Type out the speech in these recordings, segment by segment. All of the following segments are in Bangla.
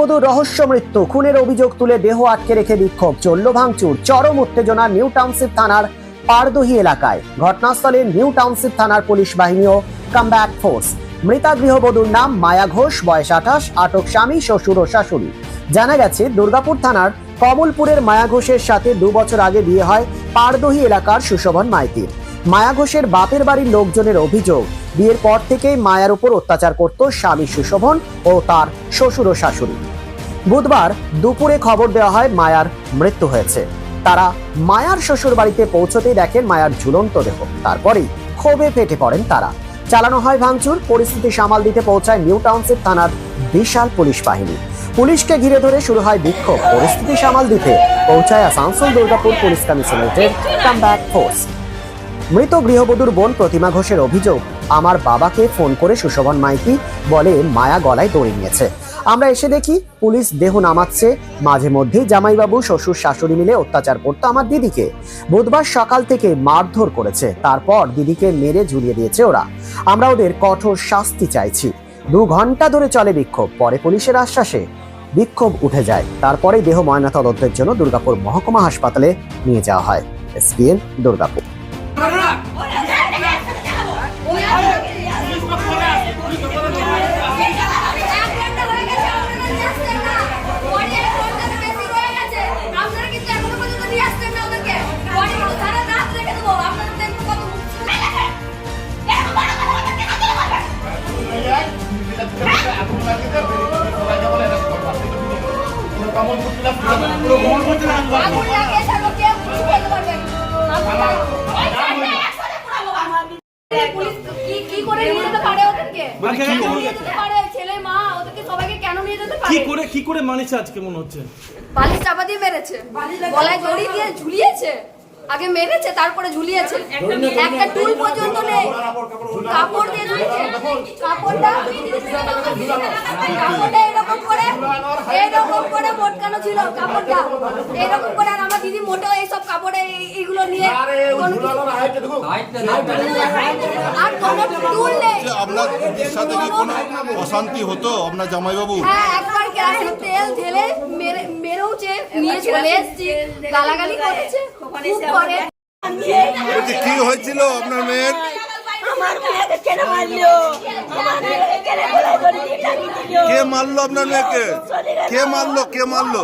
গৃহবধূর রহস্য মৃত্যু। খুনের অভিযোগ তুলে দেহ আটকে রেখে বিক্ষোভ। চলল ভাঙচুর। চরম উত্তেজনা নিউ টাউনশিপ থানার পারদহি এলাকায়। ঘটনাস্থলে নিউ টাউনশিপ থানার পুলিশ বাহিনী ও কামব্যাক ফোর্স। মৃতা গৃহবধূর নাম মায়া ঘোষ, বয়স আঠাশ, আটক স্বামী, শ্বশুর ও শাশুড়ি। জানা গেছে, দুর্গাপুর থানার কমলপুরের মায়া ঘোষের সাথে দু বছর আগে বিয়ে হয় পারদহি এলাকার সুশোভন মাইতির। মায়া ঘোষের বাপের বাড়ির লোকজনের অভিযোগ। বিয়ের পর থেকেই মায়ার উপর অত্যাচার করত স্বামী সুশোভন ও তার শ্বশুর ও শাশুড়ি। বুধবার দুপুরে খবর দেওয়া হয় মায়ার মৃত্যু হয়েছে। তারা মায়ার শ্বশুর বাড়িতে পৌঁছতেই দেখেন মায়ার ঝুলন্ত দেহ। তারপরেই ক্ষোভে ফেটে পড়েন তারা। চালানো হয় ভাঙচুর, পরিস্থিতি সামাল দিতে পৌঁছায় নিউ টাউনশিপ থানার বিশাল পুলিশ বাহিনী। পুলিশকে ঘিরে ধরে শুরু হয় বিক্ষোভ। পরিস্থিতি সামাল দিতে পৌঁছায় আসানসোল দুর্গাপুর পুলিশ কমিশনারেটের কামব্যাক ফোর্স। মৃত গৃহবধূর বোন প্রতিমা ঘোষের অভিযোগ। আমার বাবাকে ফোন করে সুশোভন মাইতি বলে মায়া গলায় দড়ি নিয়েছে। আমরা এসে দেখি পুলিশ দেহ নামাচ্ছে। মাঝে মধ্যেই জামাইবাবু, শ্বশুর, শাশুড়ি মিলে অত্যাচার করতো আমার দিদিকে। বুধবার সকাল থেকে মারধর করেছে। তারপর দিদিকে মেরে ঝুলিয়ে দিয়েছে ওরা। আমরা ওদের কঠোর শাস্তি চাইছি। দু ঘণ্টা ধরে চলে বিক্ষোভ। পরে পুলিশের আশ্বাসে বিক্ষোভ উঠে যায়। তারপরে দেহ ময়নাতদন্তের জন্য দুর্গাপুর মহকুমা হাসপাতালে নিয়ে যাওয়া হয়। এসপিএন দুর্গাপুর। যেতে পারে? কি করে? কি করে? মানেছে আজকে মনে হচ্ছে? বালিশ চাপা দিয়ে মেরেছে। গলায় দড়ি দিয়ে ঝুলিয়েছে। আগে মেরেছে, তারপরে ঝুলিয়েছে। একটা টুল পর্যন্ত নেই কাপড় দিয়ে ঝুলিয়েছে। কাপড়টা কাপড়টা এরকম করে এরকম করে মোটকানো ছিল কাপড়টা। এরকম করে দিদি মোটেও এইসব কাপড়ে এইগুলো নিয়ে আর কোনো টুল নেই। যে আপনার দিদির সাথে কি কোনো অশান্তি হতো? আপনার জামাইবাবু? হ্যাঁ একবার কেরাসিন তেল ঢেলে মেরে মেরেওছে নিয়ে চলে এসছি। গালাগালি করেছে। খুব করে কি হয়েছিল আপনার মেয়ের? কে মারলো আপনার মেয়েকে? কে মারলো? কে মারলো?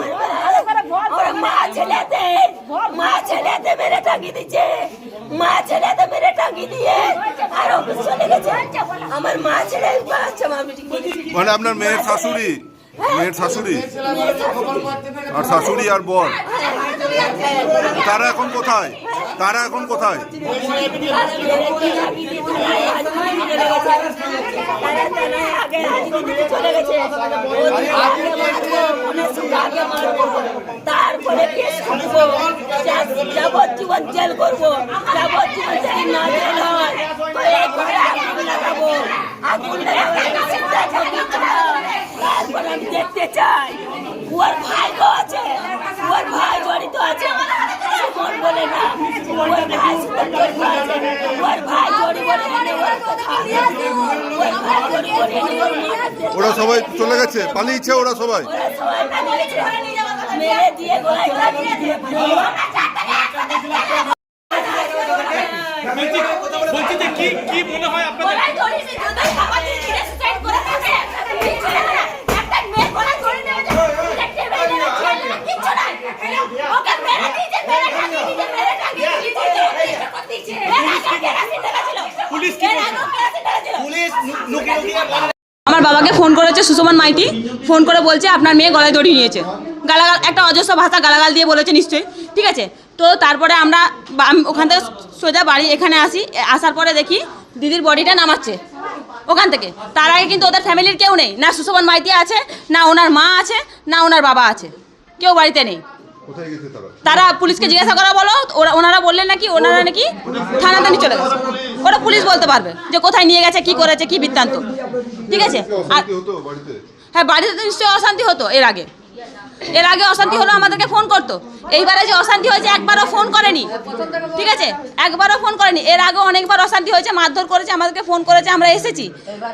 মা ছেলেতে টাঙিয়ে দিচ্ছে। মা ছেলেতে মেরে টাঙিয়ে দিয়ে আর অফিস চলে গেছে। আমার মা ছেলে বাচ্চা মা মানে আপনার মেয়ের শাশুড়ি? মেয়ের শাশুড়ি? আর শাশুড়ি আর বর? তারা এখন কোথায়? তারা এখন কোথায়। তারপরে যাবজ্জীবন জেল করব। যাবজ্জীবন যদি না জেল হয়। তো এই ঘরে আগুন লাগাবো। আগুন লাগাবো। চিন্তা করবি না। তারপরে আমি দেখতে চাই। ওর ভাই তো আছে। ওর ভাই জড়িত আছে। সুমন বলে না। ওর ভাই সুমন জড়িত আছে ওর ভাই জড়িত বলে না। ওর কথা ওর ভাই জড়িত বলে না। ওর ওরা সবাই চলে গেছে। পালিয়েছে ওরা সবাই। ওরা সবাই পালিয়েছে। মেরে দিয়ে গলায় লাগিয়ে দিয়ে বলছি বলছি যে কি কি মনে হয় আপনাদের গলায় দড়ি দিয়ে জুতোয় খাবার দিয়ে দিয়ে suicide করে থাকে। কিচ্ছু না। একটা মেয়ে গলায় দড়ি দিয়ে যে দেখতে পেয়ে যাবে, ছেলে না, কিচ্ছু নাই। ওকে মেরে দিয়েছে, মেরে টাঙিয়ে দিয়েছে, মেরে টাঙিয়ে দিয়েছে, দিয়েছে, করতেছে। এর আগে কেরাসিন ঢেলেছিল। পুলিশ কি এর আগেও কেরাসিন ঢেলেছিল। পুলিশ লুকিয়ে লুকিয়ে বলে আমার বাবাকে ফোন করেছে সুষমান মাইতি ফোন করে বলছে আপনার মেয়ে গলায় দড়ি নিয়েছে। গালাগাল একটা অজস্র ভাষা গালাগাল দিয়ে বলেছে নিশ্চয়ই ঠিক আছে? তো তারপরে আমরা আমি ওখান থেকে সোজা বাড়ি এখানে আসি আসার পরে দেখি দিদির বডিটা নামাচ্ছে ওখান থেকে। তার আগে কিন্তু ওদের ফ্যামিলির কেউ নেই না সুষমান মাইতি আছে না ওনার মা আছে না ওনার বাবা আছে কেউ বাড়িতে নেই। তারা পুলিশকে জিজ্ঞাসা করা বলো ওরা ওনারা বললেন নাকি ওনারা নাকি থানাতে নিয়ে চলে গেছে। ওরা পুলিশ বলতে পারবে যে কোথায় নিয়ে গেছে, কি করেছে, কি বৃত্তান্ত। ঠিক আছে? আর হ্যাঁ বাড়িতে তো নিশ্চয়ই অশান্তি হতো এর আগে। এর আগে অশান্তি হলো আমাদেরকে ফোন করতো। এইবারে যে অশান্তি হয়েছে, একবারও ফোন করেনি। ঠিক আছে? একবারও ফোন করেনি। এর আগে অনেকবার অশান্তি হয়েছে, মারধর করেছে, আমাদেরকে ফোন করেছে, আমরা এসেছি।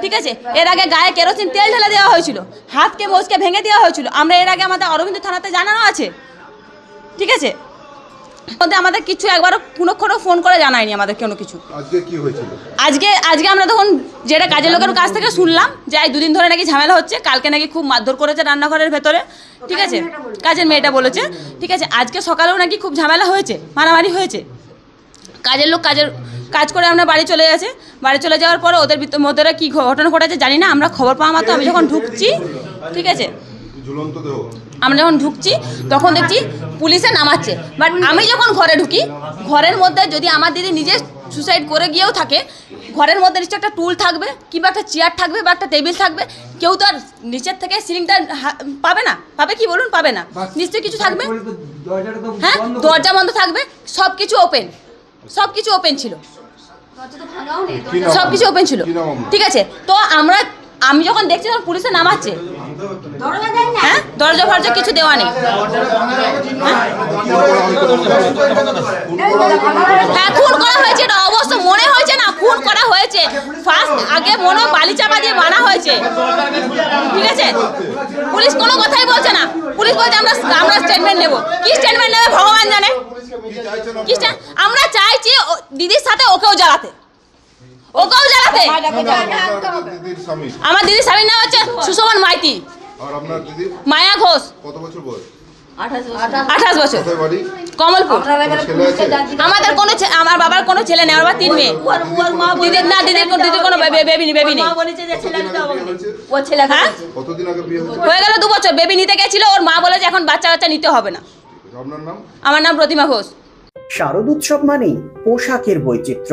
ঠিক আছে? এর আগে গায়ে কেরোসিন তেল ঢেলে দেওয়া হয়েছিল। হাতকে মোজকে ভেঙে দেওয়া হয়েছিল। আমরা এর আগে আমাদের অরবিন্দ থানাতে জানানো আছে। ঠিক আছে? মধ্যে আমাদের কিছু একবারও পুনঃক্ষণও ফোন করে জানায়নি আমাদের কোনো কিছু। আজকে কি হয়েছিল? আজকে আজকে আমরা তখন যেটা কাজের লোকের কাছ থেকে শুনলাম যে এই দুদিন ধরে নাকি ঝামেলা হচ্ছে কালকে নাকি খুব মারধর করেছে রান্নাঘরের ভেতরে। ঠিক আছে? কাজের মেয়েটা বলেছে। ঠিক আছে আজকে সকালেও নাকি খুব ঝামেলা হয়েছে মারামারি হয়েছে। কাজের লোক কাজের কাজ করে আমরা বাড়ি চলে গেছে। বাড়ি চলে যাওয়ার পরে ওদের ভিতর মধ্যে কী ঘটনা ঘটেছে জানি না আমরা খবর পাওয়া মাত্র আমি যখন ঢুকছি ঠিক আছে? আমরা যখন ঢুকছি তখন দেখছি পুলিশে নামাচ্ছে। বাট আমি যখন ঘরে ঢুকি ঘরের মধ্যে যদি আমার দিদি নিজে সুসাইড করে গিয়েও থাকে ঘরের মধ্যে নিশ্চয় একটা টুল থাকবে কিংবা একটা চেয়ার থাকবে বা একটা টেবিল থাকবে কেউ তো আর নিচের থেকে সিলিংটা পাবে না। পাবে কি বলুন? পাবে না। নিশ্চয়ই কিছু থাকবে। হ্যাঁ? দরজা বন্ধ থাকবে। সব কিছু ওপেন সব কিছু ওপেন ছিল সব কিছু ওপেন ছিল? ঠিক আছে। তো আমরা আমি যখন দেখছি তখন পুলিশে নামাচ্ছে। হ্যাঁ? দরজা ফরজা কিছু দেওয়া নেই। হ্যাঁ খুন করা হয়েছে, এটা অবশ্য মনে হয়েছে না, খুন করা হয়েছে। ফার্স্ট আগে মনে হয় বালি চাপা দিয়ে মারা হয়েছে। ঠিক আছে? পুলিশ কোনো কথাই বলছে না। পুলিশ বলছে আমরা আমরা স্টেটমেন্ট নেব। কি স্টেটমেন্ট নেবে, ভগবান জানে। কি আমরা চাইছি দিদির সাথে ওকেও জ্বালাতে। ওকেও জ্বালাতে আমার দিদির স্বামীর নাম হচ্ছে সুশোভন মাইতি। আর আপনার দিদির মায়া ঘোষ। কত বছর বয়স? আঠাশ বছর। কমলপুর। আমাদের কোনো আমার বাবার কোনো ছেলে নেই আমার তিন মেয়ে। ওর ওর মা দিদির না দিদির কোনো দিদির কোনো বেবি নেই বেবি নেই মা বলেছে যে ছেলে কতদিন হবে ও ছেলে হ্যাঁ? কতদিন আগে বিয়ে হয়ে গেল দু বছর বেবি নিতে গেছিল ওর মা বলে যে এখন বাচ্চা বাচ্চা নিতে হবে না। আপনার নাম? আমার নাম প্রতিমা ঘোষ। শারদ উৎসব মানেই পোশাকের বৈচিত্র্য।